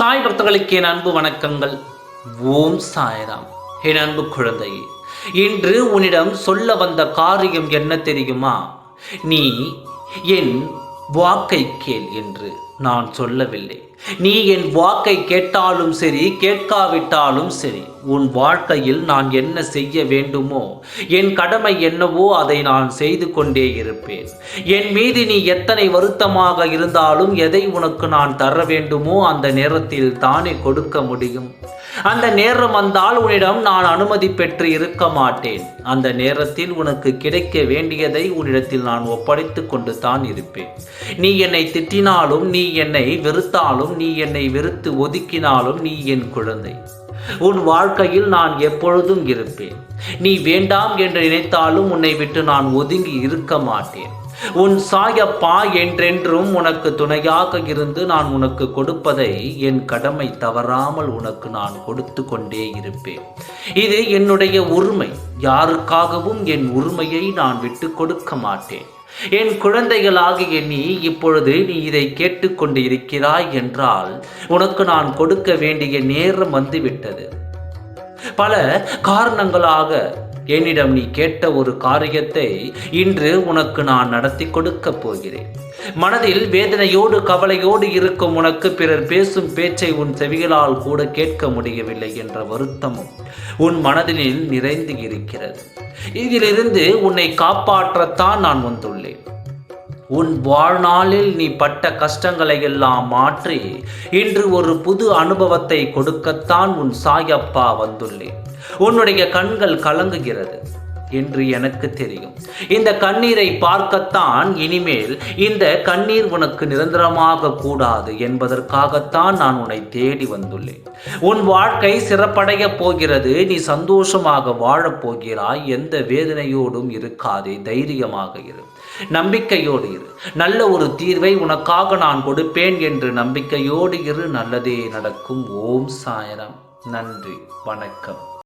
சாய் பக்தர்களுக்கு என் அன்பு வணக்கங்கள். ஓம் சாய்ராம். என் அன்பு குழந்தையே இன்று உன்னிடம் சொல்ல வந்த காரியம் என்ன தெரியுமா? நீ என் வாக்கை கேள் என்று. நான் சொல்லவில்லை. நீ என் வாக்கை கேட்டாலும் சரி கேட்காவிட்டாலும் சரி உன் வாழ்க்கையில் நான் என்ன செய்ய வேண்டுமோ என் கடமை என்னவோ அதை நான் செய்து கொண்டே இருப்பேன். என் மீது நீ எத்தனை வருத்தமாக இருந்தாலும் எதை உனக்கு நான் தர வேண்டுமோ அந்த நேரத்தில் தானே கொடுக்க முடியும். அந்த நேரம் வந்தால் உன்னிடம் நான் அனுமதி பெற்று இருக்க மாட்டேன். அந்த நேரத்தில் உனக்கு கிடைக்க வேண்டியதை உன்னிடத்தில் நான் ஒப்படைத்து கொண்டு தான் இருப்பேன். நீ என்னை திட்டினாலும் நீ என்னை வெறுத்தாலும் நீ என்னை வெறுத்து ஒதுக்கினாலும் நீ என் குழந்தை. உன் வாழ்க்கையில் நான் எப்பொழுதும் இருப்பேன். நீ வேண்டாம் என்று நினைத்தாலும் உன்னை விட்டு நான் ஒதுங்கி இருக்க மாட்டேன். உன் சாயப்பா என்றென்றும் உனக்கு துணையாக இருந்து நான் உனக்கு கொடுப்பதை என் கடமை தவறாமல் உனக்கு நான் கொடுத்து கொண்டே இருப்பேன். இது என்னுடைய உரிமை. யாருக்காகவும் என் உரிமையை நான் விட்டு கொடுக்க மாட்டேன். என் குழந்தைகளாகிய நீ இப்பொழுது நீ இதை கேட்டுக்கொண்டு இருக்கிறாய் என்றால் உனக்கு நான் கொடுக்க வேண்டிய நேரம் வந்துவிட்டது. பல காரணங்களாக என்னிடம் நீ கேட்ட ஒரு காரியத்தை இன்று உனக்கு நான் நடத்தி கொடுக்கப் போகிறேன். மனதில் வேதனையோடு கவலையோடு இருக்கும் உனக்கு பிறர் பேசும் பேச்சை உன் செவிகளால் கூட கேட்க முடியவில்லை என்ற வருத்தமும் உன் மனதில் நிறைந்து இருக்கிறது. இதிலிருந்து உன்னை காப்பாற்றத்தான் நான் வந்துள்ளேன். உன் வாழ்நாளில் நீ பட்ட கஷ்டங்களை எல்லாம் மாற்றி இன்று ஒரு புது அனுபவத்தை கொடுக்கத்தான் உன் சாயப்பா வந்துள்ளேன். உன்னுடைய கண்கள் கலங்குகிறது என்று எனக்கு தெரியும். இந்த கண்ணீரை பார்க்கத்தான் இனிமேல் இந்த கண்ணீர் உனக்கு நிரந்தரமாக கூடாது என்பதற்காகத்தான் நான் உன்னை தேடி வந்துள்ளேன். உன் வாழ்க்கை சிறப்படைய போகிறது நீ சந்தோஷமாக வாழப் போகிறாய் எந்த வேதனையோடும் இருக்காதே தைரியமாக இரு. நம்பிக்கையோடு இரு. நல்ல ஒரு தீர்வை உனக்காக நான் கொடுப்பேன் என்று நம்பிக்கையோடு இரு. நல்லதே நடக்கும். ஓம் சாயனம் நன்றி. வணக்கம்.